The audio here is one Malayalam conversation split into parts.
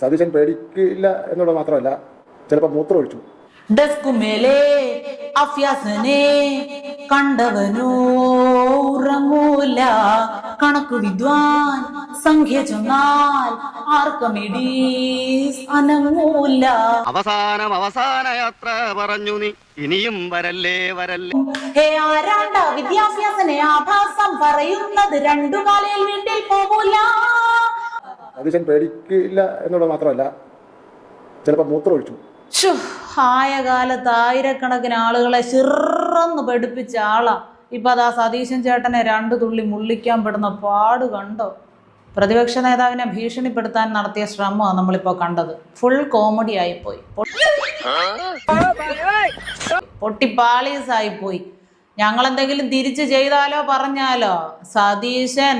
സതീശൻ പേടിക്കില്ല എന്നുള്ളത് മാത്രമല്ല ചിലപ്പോൾ മൂത്രം ഒഴിച്ചു ഡെസ്കുമേലെ അഫ്യാസനെ കണ്ടവനോ ഉറങ്ങൂല. കണക്കു വിദ്വാൻ സംഖ്യ ചൊന്നാൽ ആർക്കമിടീസ് അനങ്ങൂല അവസാനം അവസാന യാത്ര പറഞ്ഞു നീ ഇനിയും വരല്ലേ വരല്ലേ. ഹേ ആരാണ്ട വിദ്യാഭ്യാസനെ ആഭാസം പറയുന്നത്? രണ്ടു കാലയിൽ വീട്ടിൽ പോകൂല. സതീശൻ പേടിക്കില്ല എന്നുള്ളത് മാത്രമല്ല ചിലപ്പോൾ മൂത്രം ഒഴിച്ചു ആയകാലത്ത് ആയ കാലത്ത് ആയിരക്കണക്കിന് ആളുകളെ ചിറന്ന് പഠിപ്പിച്ച ആളാ. ഇപ്പൊ അതാ സതീശൻ ചേട്ടനെ രണ്ടു തുള്ളി മുള്ളിക്കാൻ പെടുന്ന പാട് കണ്ടോ? പ്രതിപക്ഷ നേതാവിനെ ഭീഷണിപ്പെടുത്താൻ നടത്തിയ ശ്രമമാണ് നമ്മളിപ്പോ കണ്ടത്. ഫുൾ കോമഡി ആയിപ്പോയി. പൊട്ടിപ്പാളീസായിപ്പോയി. ഞങ്ങളെന്തെങ്കിലും തിരിച്ചു ചെയ്താലോ പറഞ്ഞാലോ? സതീശൻ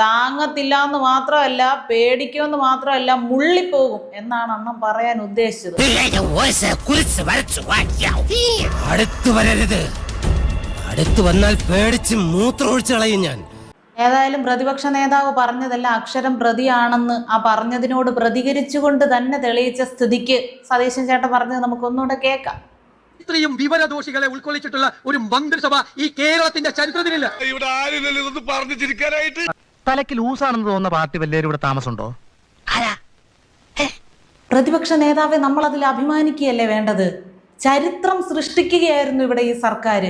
താങ്ങത്തില്ല എന്ന് മാത്രമല്ല പേടിക്കുമെന്ന് മാത്രമല്ല മുള്ളിപ്പോകും എന്നാണ് അണ്ണം പറയാൻ ഉദ്ദേശിച്ചത്. അടുത്തു വരരുത്. അടുത്തു വന്നാൽ പേടിച്ച് മൂത്രമൊഴിച്ചു കളയും ഞാൻ. ഏതായാലും പ്രതിപക്ഷ നേതാവ് പറഞ്ഞതെല്ലാം അക്ഷരം പ്രതിയാണെന്ന് ആ പറഞ്ഞതിനോട് പ്രതികരിച്ചുകൊണ്ട് തന്നെ തെളിയിച്ച സ്ഥിതിക്ക് സതീശൻ ചേട്ടൻ പറഞ്ഞത് നമുക്കൊന്നുകൂടെ കേൾക്കാം. ഇത്രയും വിവരദോഷികളെ ഉൾക്കൊള്ളിച്ചിട്ടുള്ള ഒരു മന്ത്രിസഭ ഈ കേരളത്തിന്റെ ചരിത്രത്തിലില്ല. തലയ്ക്ക് ലൂസാണെന്ന് തോന്നുന്ന പാർട്ടി വല്ലേരും ഇവിടെ താമസമുണ്ടോ? പ്രതിപക്ഷ നേതാവെ നമ്മൾ അതിൽ അഭിമാനിക്കുകയല്ലേ വേണ്ടത്? ചരിത്രം സൃഷ്ടിക്കുകയായിരുന്നു ഇവിടെ ഈ സർക്കാർ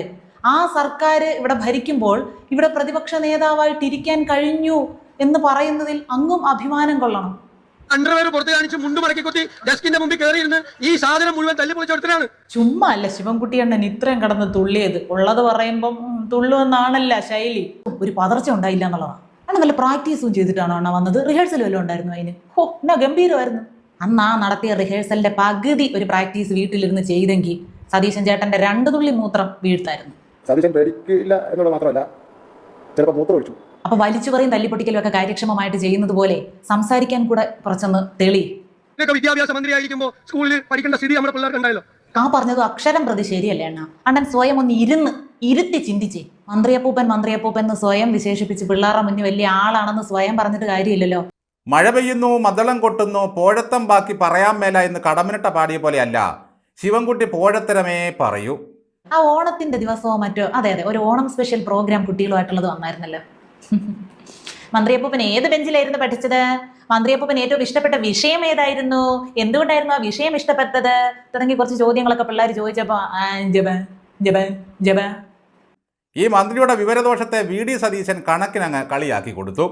ആ സർക്കാർ ഇവിടെ ഭരിക്കുമ്പോൾ ഇവിടെ പ്രതിപക്ഷ നേതാവായിട്ട് ഇരിക്കാൻ കഴിഞ്ഞു എന്ന് പറയുന്നതിൽ അങ്ങും അഭിമാനം കൊള്ളണം. അണ്ടർവെയർ പുറത്ത് കാണിച്ച് മുണ്ട് മടക്കി കുത്തി ഡെസ്കിന്റെ മുമ്പിൽ കയറിയിരുന്ന് ഈ സാധനം മുഴുവൻ തല്ലി പൊളിച്ചെടുത്തനാണ് ചുമ്മാ അല്ല ശിവൻകുട്ടി അണ്ണൻ ഇത്രയും കടന്ന് തുള്ളിയത്. ഉള്ളത് പറയുമ്പം ഉം, തുള്ളുമെന്നാണല്ല ശൈലി. ഒരു പതർച്ച ഉണ്ടായില്ല എന്നുള്ളതാണ് അണ്ണൻ നല്ല പ്രാക്ടീസും ചെയ്തിട്ടാണ് അണ്ണ വന്നത്? റിഹേഴ്സൽ വല്ലതും ഉണ്ടായിരുന്നു അതിന്? ഹോ എന്നാ ഗംഭീരമായിരുന്നു. അന്ന് ആ നടത്തിയ റിഹേഴ്സലിന്റെ പകുതി ഒരു പ്രാക്ടീസ് വീട്ടിലിരുന്ന് ചെയ്തെങ്കിൽ സതീശൻ ചേട്ടന്റെ രണ്ട് തുള്ളി മൂത്രം വീഴ്ത്തായിരുന്നു. സതീശൻ പേടിക്കില്ല എന്നുള്ളത് മാത്രമല്ല ചിലപ്പോൾ മൂത്രം ഒഴിച്ചു. അപ്പൊ വലിച്ചു പറയും തല്ലിപ്പൊട്ടിക്കലും ഒക്കെ കാര്യക്ഷമമായിട്ട് ചെയ്യുന്നത് പോലെ സംസാരിക്കാൻ കൂടെ കുറച്ചൊന്ന് തെളി. വിദ്യാഭ്യാസ മന്ത്രി ആയിരിക്കുമ്പോൾ സ്കൂളിൽ പഠിക്കേണ്ട സ്ഥിതി നമ്മുടെ പിള്ളേർക്ക് ഉണ്ടായല്ലോ ആ പറഞ്ഞത് അക്ഷരം പ്രതി ശരിയല്ലേ അണ്ണ? അണ്ണൻ സ്വയം ഒന്ന് ഇരുന്ന് ഇരുത്തി ചിന്തിച്ചേ. മന്ത്രിയപ്പൂപ്പൻ മന്ത്രിയപ്പൂപ്പൻ എന്ന് സ്വയം വിശേഷിപ്പിച്ച് പിള്ളേരുടെ മുന്നിൽ വലിയ ആളാണെന്ന് സ്വയം പറഞ്ഞിട്ട് കാര്യമില്ലല്ലോ. മഴ പെയ്യുന്നു മദളം കൊട്ടുന്നു പോഴത്തം ബാക്കി പറയാൻ മേല എന്ന് കടമിനിട്ട പാടിയ പോലെയല്ല. ശിവൻകുട്ടി പോഴത്തരമേ പറയൂ. ആ ഓണത്തിന്റെ ദിവസമോ മറ്റോ അതെ അതെ ഒരു ഓണം സ്പെഷ്യൽ പ്രോഗ്രാം കുട്ടികളുമായിട്ടുള്ളത് വന്നായിരുന്നല്ലോ. മന്ത്രിയപ്പൂപ്പൻ ഏത് ബെഞ്ചിലായിരുന്നു പഠിച്ചത്? മന്ത്രിയപ്പൂപ്പൻ ഏറ്റവും ഇഷ്ടപ്പെട്ട വിഷയം ഏതായിരുന്നു? എന്തുകൊണ്ടായിരുന്നു ആ വിഷയം ഇഷ്ടപ്പെട്ടത്? തുടങ്ങി കുറച്ച് ചോദ്യങ്ങളൊക്കെ പിള്ളേർ ചോദിച്ചപ്പോ ആ, ജപ ജപ ജപ ഈ മന്ത്രിയുടെ വിവരദോഷത്തെ വി ഡി സതീശൻ കണക്കിനങ്ങ് കളിയാക്കി കൊടുത്തു.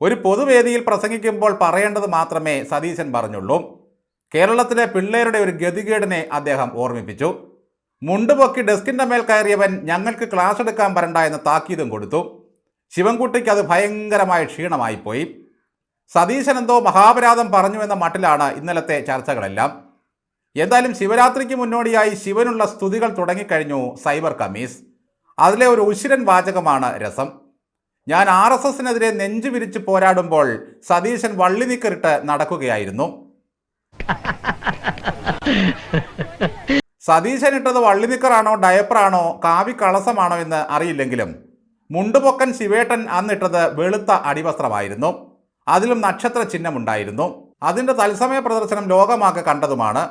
ഒരു പൊതുവേദിയിൽ പ്രസംഗിക്കുമ്പോൾ പറയേണ്ടത് മാത്രമേ സതീശൻ പറഞ്ഞുള്ളൂ. കേരളത്തിലെ പിള്ളേരുടെ ഒരു ഗതികേടിനെ അദ്ദേഹം ഓർമ്മിപ്പിച്ചു. മുണ്ടുപൊക്കി ഡെസ്കിന്റെ മേൽ കയറിയവൻ ഞങ്ങൾക്ക് ക്ലാസ് എടുക്കാൻ വരണ്ട എന്ന് താക്കീതും കൊടുത്തു. ശിവൻകുട്ടിക്ക് അത് ഭയങ്കരമായ ക്ഷീണമായിപ്പോയി സതീശൻ എന്തോ മഹാപരാധം പറഞ്ഞു എന്ന മട്ടിലാണ് ഇന്നലത്തെ ചർച്ചകളെല്ലാം. എന്തായാലും ശിവരാത്രിക്ക് മുന്നോടിയായി ശിവനുള്ള സ്തുതികൾ തുടങ്ങിക്കഴിഞ്ഞു സൈബർ കമ്മീസ്. അതിലെ ഒരു ഉശിരൻ വാചകമാണ് രസം. ഞാൻ ആർ എസ് എസിനെതിരെ നെഞ്ചു വിരിച്ച് പോരാടുമ്പോൾ സതീശൻ വള്ളി നീക്കറിട്ട് നടക്കുകയായിരുന്നു. സതീശൻ ഇട്ടത് വള്ളി നിക്കറാണോ ഡയപ്പറാണോ കാവി കളസമാണോ എന്ന് അറിയില്ലെങ്കിലും മുണ്ടുപൊക്കൻ ശിവേട്ടൻ അന്നിട്ടത് വെളുത്ത അടിവസ്ത്രമായിരുന്നു. അതിലും നക്ഷത്ര ചിഹ്നമുണ്ടായിരുന്നു. അതിന്റെ തത്സമയ പ്രദർശനം ലോകമാകെ കണ്ടതുമാണ്.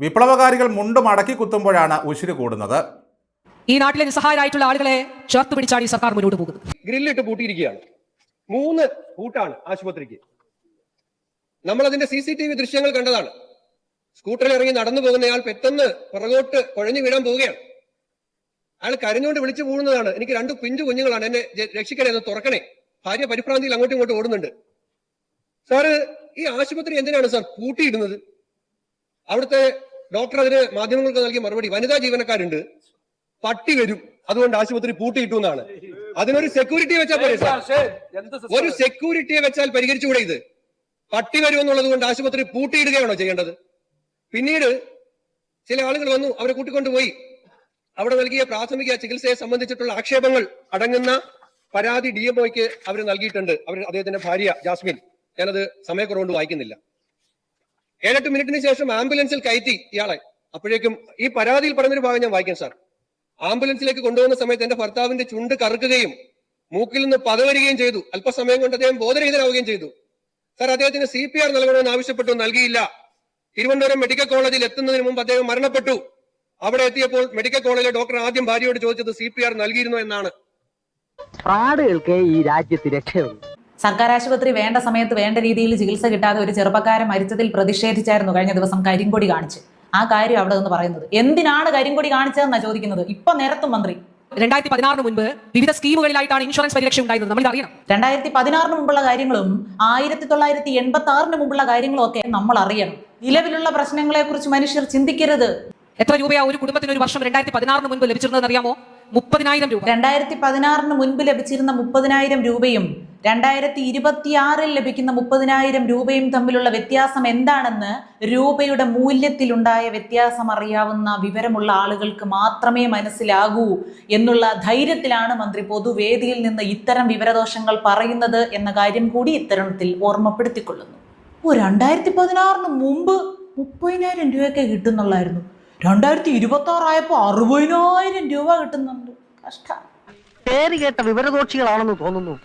വിപ്ലവകാരികൾ മുണ്ട് മടക്കി കുത്തുമ്പോഴാണ് ഉശിര് കൂടുന്നത്. ഈ നാട്ടിലെ നിസ്സഹായരായിട്ടുള്ള ആളുകളെ ചേർത്ത് പിടിച്ചാണ് ഈ സർക്കാർ മുന്നോട്ട് പോകുന്നത്. ഗ്രില്ലിട്ട് പൂട്ടിയിരിക്കുകയാണ്. മൂന്ന് പൂട്ടാണ് ആശുപത്രിക്ക്. നമ്മൾ അതിന്റെ സി സി ടി വി ദൃശ്യങ്ങൾ കണ്ടതാണ്. സ്കൂട്ടറിൽ ഇറങ്ങി നടന്നു പോകുന്നയാൾ പെട്ടെന്ന് പുറകോട്ട് കുഴഞ്ഞു വീഴാൻ പോവുകയാണ്. അയാൾ കരഞ്ഞുകൊണ്ട് വിളിച്ചു പോകുന്നതാണ് എനിക്ക് രണ്ട് പിഞ്ചു കുഞ്ഞുങ്ങളാണ് എന്നെ രക്ഷിക്കണേ എന്ന് തുറക്കണേ. ഭാര്യ പരിഭ്രാന്തിയിൽ അങ്ങോട്ടും ഇങ്ങോട്ടും ഓടുന്നുണ്ട്. സാറ് ഈ ആശുപത്രി എന്തിനാണ് സാർ പൂട്ടിയിടുന്നത്? അവിടുത്തെ ഡോക്ടർ അതിന് മാധ്യമങ്ങൾക്ക് നൽകിയ മറുപടി വനിതാ ജീവനക്കാരുണ്ട്. പട്ടി വരും. അതുകൊണ്ട് ആശുപത്രി പൂട്ടിയിട്ടു എന്നാണ്. അതിനൊരു സെക്യൂരിറ്റി വെച്ചാൽ പോരെ സാർ? ഒരു സെക്യൂരിറ്റിയെ വെച്ചാൽ പരിഹരിച്ചുകൂടെ ഇത്? പട്ടി വരും എന്നുള്ളത് കൊണ്ട് ആശുപത്രി പൂട്ടിയിടുകയാണോ ചെയ്യേണ്ടത്? പിന്നീട് ചില ആളുകൾ വന്നു അവരെ കൂട്ടിക്കൊണ്ടുപോയി. അവിടെ നൽകിയ പ്രാഥമിക ചികിത്സയെ സംബന്ധിച്ചിട്ടുള്ള ആക്ഷേപങ്ങൾ അടങ്ങുന്ന പരാതി ഡി എം ഒക്ക് അവർ നൽകിയിട്ടുണ്ട്. അവർ അദ്ദേഹത്തിന്റെ ഭാര്യ ജാസ്മിൻ. ഞാനത് സമയക്കുറവുകൊണ്ട് വായിക്കുന്നില്ല. ഏഴെട്ട് മിനിറ്റിന് ശേഷം ആംബുലൻസിൽ കയറ്റി ഇയാളെ. അപ്പോഴേക്കും ഈ പരാതിയിൽ പറഞ്ഞൊരു ഭാഗം ഞാൻ വായിക്കാം സാർ. ആംബുലൻസിലേക്ക് കൊണ്ടുപോകുന്ന സമയത്ത് എന്റെ ഭർത്താവിന്റെ ചുണ്ട് കറുക്കുകയും മൂക്കിൽ നിന്ന് പതവരികയും ചെയ്തു. അല്പസമയം കൊണ്ട് അദ്ദേഹം ബോധരഹിതനാവുകയും ചെയ്തു. സാർ അദ്ദേഹത്തിന് സി പി ആർ നൽകണമെന്ന് ആവശ്യപ്പെട്ടു നൽകിയില്ല. തിരുവനന്തപുരം മെഡിക്കൽ കോളേജിൽ എത്തുന്നതിന് മുമ്പ് അദ്ദേഹം മരണപ്പെട്ടു. അവിടെ എത്തിയപ്പോൾ മെഡിക്കൽ കോളേജിലെ ഡോക്ടർ ആദ്യം ഭാര്യയോട് ചോദിച്ചത് സി പി ആർ നൽകിയിരുന്നു എന്നാണ്. ഫ്രാഡുകൾക്ക് ഈ രാജ്യത്ത് രക്ഷയുള്ളൂ. സർക്കാർ ആശുപത്രി വേണ്ട സമയത്ത് വേണ്ട രീതിയിൽ ചികിത്സ കിട്ടാതെ ഒരു ചെറുപ്പക്കാരൻ മരിച്ചതിൽ പ്രതിഷേധിച്ചായിരുന്നു കഴിഞ്ഞ ദിവസം കരിങ്കൊടി കാണിച്ച്. ആ കാര്യം അവിടെ നിന്ന് പറയുന്നത്. എന്തിനാണ് കരിങ്കൊടി കാണിച്ചതെന്നാണ് ചോദിക്കുന്നത്? ഇപ്പൊ നേരത്തും മന്ത്രി. രണ്ടായിരത്തി പതിനാറിന് മുൻപ് വിവിധ സ്കീമുകളിലായിട്ടാണ് ഇൻഷുറൻസ് പരിരക്ഷ ഉണ്ടായിരുന്നത്. നമ്മൾ അറിയണം. രണ്ടായിരത്തി പതിനാറിന് മുമ്പുള്ള കാര്യങ്ങളും ആയിരത്തി തൊള്ളായിരത്തി എൺപത്തി ആറിന് മുമ്പുള്ള കാര്യങ്ങളും ഒക്കെ നമ്മൾ അറിയണം. നിലവിലുള്ള പ്രശ്നങ്ങളെ കുറിച്ച് മനുഷ്യർ ചിന്തിക്കരുത്. എത്ര രൂപയാ ഒരു കുടുംബത്തിന് ഒരു വർഷം രണ്ടായിരത്തി പതിനാറിന് മുൻപ് ലഭിച്ചിരുന്നതെന്ന് അറിയാമോ മുപ്പതിനായിരം രൂപ. രണ്ടായിരത്തി പതിനാറിന് മുൻപ് ലഭിച്ചിരുന്ന മുപ്പതിനായിരം രൂപയും രണ്ടായിരത്തി ഇരുപത്തിയാറിൽ ലഭിക്കുന്ന മുപ്പതിനായിരം രൂപയും തമ്മിലുള്ള വ്യത്യാസം എന്താണെന്ന് രൂപയുടെ മൂല്യത്തിലുണ്ടായ വ്യത്യാസം അറിയാവുന്ന വിവരമുള്ള ആളുകൾക്ക് മാത്രമേ മനസ്സിലാകൂ എന്നുള്ള ധൈര്യത്തിലാണ് മന്ത്രി പൊതുവേദിയിൽ നിന്ന് ഇത്തരം വിവരദോഷങ്ങൾ പറയുന്നത് എന്ന കാര്യം കൂടി ഇത്തരണത്തിൽ ഓർമ്മപ്പെടുത്തിക്കൊള്ളുന്നു. ഓ രണ്ടായിരത്തി പതിനാറിന് മുമ്പ് മുപ്പതിനായിരം രൂപയൊക്കെ കിട്ടുന്നുള്ളായിരുന്നു. രണ്ടായിരത്തി ഇരുപത്തി ആറായപ്പോ അറുപതിനായിരം രൂപ കിട്ടുന്നുണ്ട്. കഷ്ടം. പേര് കേട്ട വിവരദോക്ഷികളാണെന്ന് തോന്നുന്നു.